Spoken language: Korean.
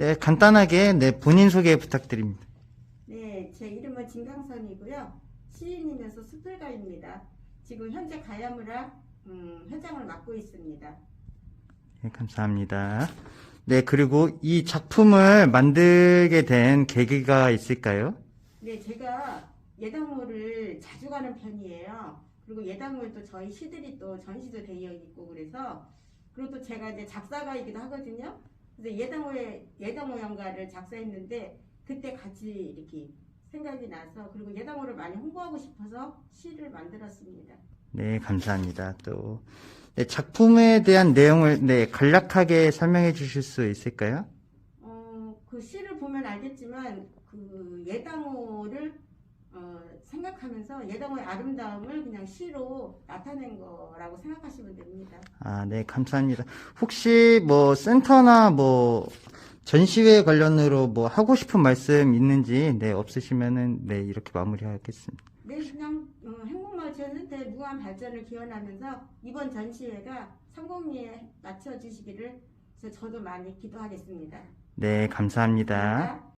네, 간단하게 네, 본인 소개 부탁드립니다. 네, 제 이름은 진강선이고요. 시인이면서 수필가입니다. 지금 현재 가야무라 음, 회장을 맡고 있습니다. 네, 감사합니다. 네, 그리고 이 작품을 만들게 된 계기가 있을까요? 네, 제가 예당호를 자주 가는 편이에요. 그리고 예당호에 또 저희 시들이 또 전시도 되어 있고 그래서 그리고 또 제가 이제 작사가이기도 하거든요. 그래서 예당호에 예당호 연가를 작사했는데 그때 같이 이렇게 생각이 나서 그리고 예당호를 많이 홍보하고 싶어서 시를 만들었습니다. 네, 감사합니다. 또 네, 작품에 대한 내용을 네, 간략하게 설명해 주실 수 있을까요? 어, 그 시를 보면 알겠지만 그 예당호를 어, 생각하면서 예당호의 아름다움을 그냥 시로 나타낸 거라고 생각하시면 됩니다. 아, 네, 감사합니다. 혹시 뭐 센터나 뭐 전시회 관련으로 뭐 하고 싶은 말씀 있는지 네, 없으시면은 네, 이렇게 마무리하겠습니다. 네, 그냥 어, 행복마을지원센터의 무한 발전을 기원하면서 이번 전시회가 성공리에 맞춰주시기를 저도 많이 기도하겠습니다. 네, 감사합니다. 감사합니다.